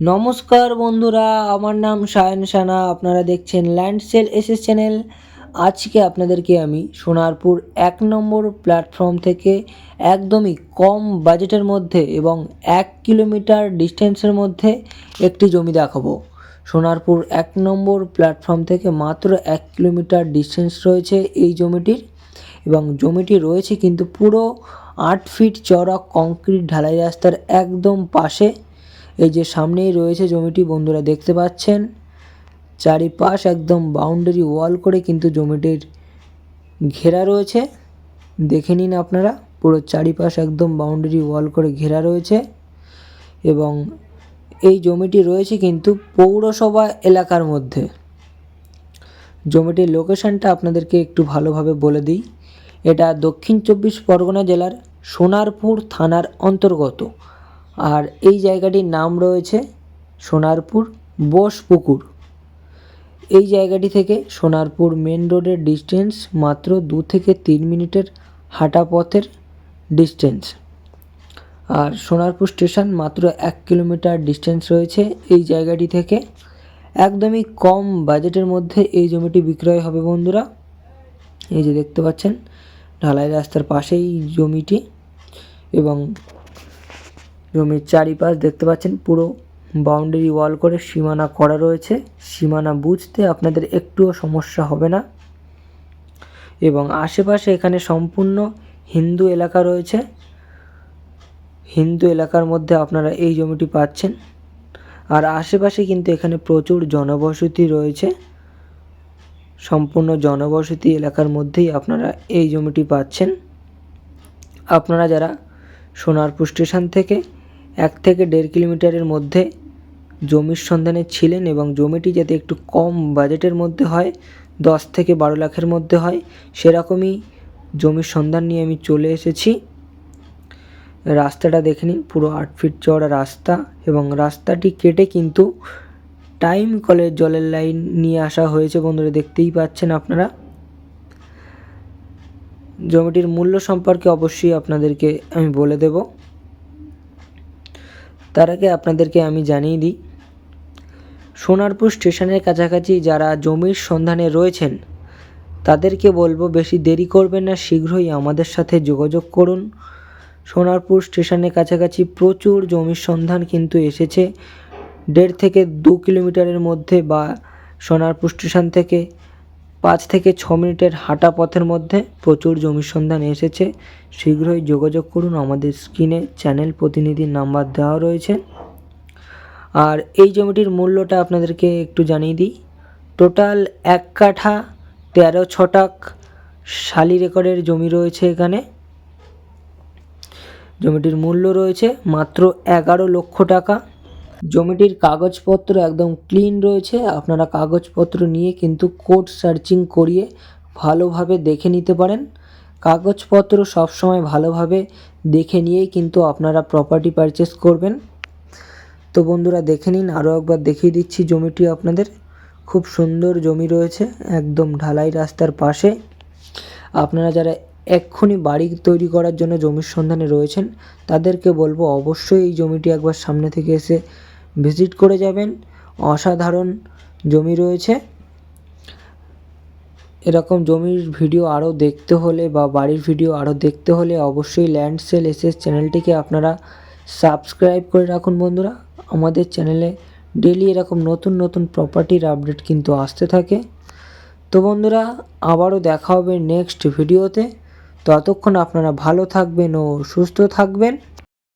নমস্কার বন্ধুরা, আমার নাম সায়ন সানা, আপনারা দেখছেন ল্যান্ডসেল এসএস চ্যানেল আজকে আপনাদেরকে আমি সোনারপুর এক নম্বর প্ল্যাটফর্ম থেকে একদমই কম বাজেটের মধ্যে এবং এক কিলোমিটার ডিস্টেন্সের মধ্যে একটি জমি দেখাবো। সোনারপুর এক নম্বর প্ল্যাটফর্ম থেকে মাত্র এক কিলোমিটার ডিস্টেন্স রয়েছে এই জমিটির এবং জমিটি রয়েছে কিন্তু পুরো আট ফিট চওড়া কংক্রিট ঢালাই রাস্তার একদম পাশে। এই যে সামনেই রয়েছে জমিটি বন্ধুরা, দেখতে পাচ্ছেন? চারিপাশ একদম বাউন্ডারি ওয়াল করে কিন্তু জমিটির ঘেরা রয়েছে। দেখে নিন আপনারা, পুরো চারিপাশ একদম বাউন্ডারি ওয়াল করে ঘেরা রয়েছে এবং এই জমিটি রয়েছে কিন্তু পৌরসভা এলাকার মধ্যে। জমিটির লোকেশনটা আপনাদেরকে একটু ভালোভাবে বলে দিই। এটা দক্ষিণ চব্বিশ পরগনা জেলার সোনারপুর থানার অন্তর্গত। আর এই জায়গাটির নাম রয়েছে সোনারপুর বোসপুকুর। এই জায়গাটি থেকে সোনারপুর মেন রোডের ডিস্টেন্স মাত্র দু থেকে তিন মিনিটের হাঁটা পথের ডিস্টেন্স। আর সোনারপুর স্টেশন মাত্র এক কিলোমিটার ডিস্টেন্স রয়েছে এই জায়গাটি থেকে। একদমই কম বাজেটের মধ্যে এই জমিটি বিক্রয় হবে বন্ধুরা। এই যে দেখতে পাচ্ছেন, ঢালাই রাস্তার পাশেই জমিটি এবং জমির চারিপাশ দেখতে পাচ্ছেন, পুরো বাউন্ডারি ওয়াল করে সীমানা করা রয়েছে। সীমানা বুঝতে আপনাদের একটুও সমস্যা হবে না। এবং আশেপাশে এখানে সম্পূর্ণ হিন্দু এলাকা রয়েছে। হিন্দু এলাকার মধ্যে আপনারা এই জমিটি পাচ্ছেন। আর আশেপাশে কিন্তু এখানে প্রচুর জনবসতি রয়েছে। সম্পূর্ণ জনবসতি এলাকার মধ্যেই আপনারা এই জমিটি পাচ্ছেন। আপনারা যারা সোনারপুর স্টেশন থেকে এক থেকে দেড় কিলোমিটারের মধ্যে জমির সন্ধানে ছিলেন এবং জমিটি যাতে একটু কম বাজেটের মধ্যে হয়, দশ থেকে বারো লাখের মধ্যে হয়, সেরকমই জমির সন্ধান নিয়ে আমি চলে এসেছি। রাস্তাটা দেখে নিন, পুরো আট ফিট চওড়া রাস্তা এবং রাস্তাটি কেটে কিন্তু টাইম কলের জলের লাইন নিয়ে আসা হয়েছে বন্ধুরা, দেখতেই পাচ্ছেন আপনারা। জমিটির মূল্য সম্পর্কে অবশ্যই আপনাদেরকে আমি বলে দেব। তার আগে আপনাদেরকে আমি জানিয়ে দিই, সোনারপুর স্টেশনের কাছাকাছি যারা জমির সন্ধানে রয়েছেন, তাদেরকে বলব বেশি দেরি করবেন না, শীঘ্রই আমাদের সাথে যোগাযোগ করুন। সোনারপুর স্টেশনের কাছাকাছি প্রচুর জমির সন্ধান কিন্তু এসেছে, দেড় থেকে দু কিলোমিটারের মধ্যে বা সোনারপুর স্টেশন থেকে। পাঁচ থেকে ছ মিনিটের হাঁটা পথের মধ্যে প্রচুর জমির সন্ধান এসেছে। শীঘ্রই যোগাযোগ করুন, আমাদের স্ক্রিনে চ্যানেল প্রতিনিধির নাম্বার দেওয়া রয়েছে। আর এই জমিটির মূল্যটা আপনাদেরকে একটু জানিয়ে দিই। টোটাল এক কাঠা তেরো ছটাক শালি রেকর্ডের জমি রয়েছে এখানে। জমিটির মূল্য রয়েছে মাত্র এগারো লক্ষ টাকা। জমিটির কাগজপত্র একদম ক্লিন রয়েছে, আপনারা কাগজপত্র নিয়ে কিন্তু কোর্ট সার্চিং করিয়ে ভালোভাবে দেখে নিতে পারেন। কাগজপত্র সবসময় ভালোভাবে দেখে নিয়েই কিন্তু আপনারা প্রপার্টি পারচেস করবেন। তো বন্ধুরা, দেখে নিন, আরও একবার দেখিয়ে দিচ্ছি জমিটি আপনাদের। খুব সুন্দর জমি রয়েছে, একদম ঢালাই রাস্তার পাশে। আপনারা যারা এক্ষুনি বাড়ি তৈরি করার জন্য জমির সন্ধানে রয়েছেন, তাদেরকে বলব অবশ্যই এই জমিটি একবার সামনে থেকে এসে ভিজিট করে যাবেন। অসাধারণ জমি রয়েছে। এরকম জমির ভিডিও আরও দেখতে হলে বা বাড়ির ভিডিও আরও দেখতে হলে অবশ্যই ল্যান্ড সেল এসএস চ্যানেলটিকে আপনারা সাবস্ক্রাইব করে রাখুন বন্ধুরা। আমাদের চ্যানেলে ডেলি এরকম নতুন নতুন প্রপার্টির আপডেট কিন্তু আসতে থাকে। তো বন্ধুরা, আবারও দেখা হবে নেক্সট ভিডিওতে ততক্ষণ আপনারা ভালো থাকবেন ও সুস্থ থাকবেন।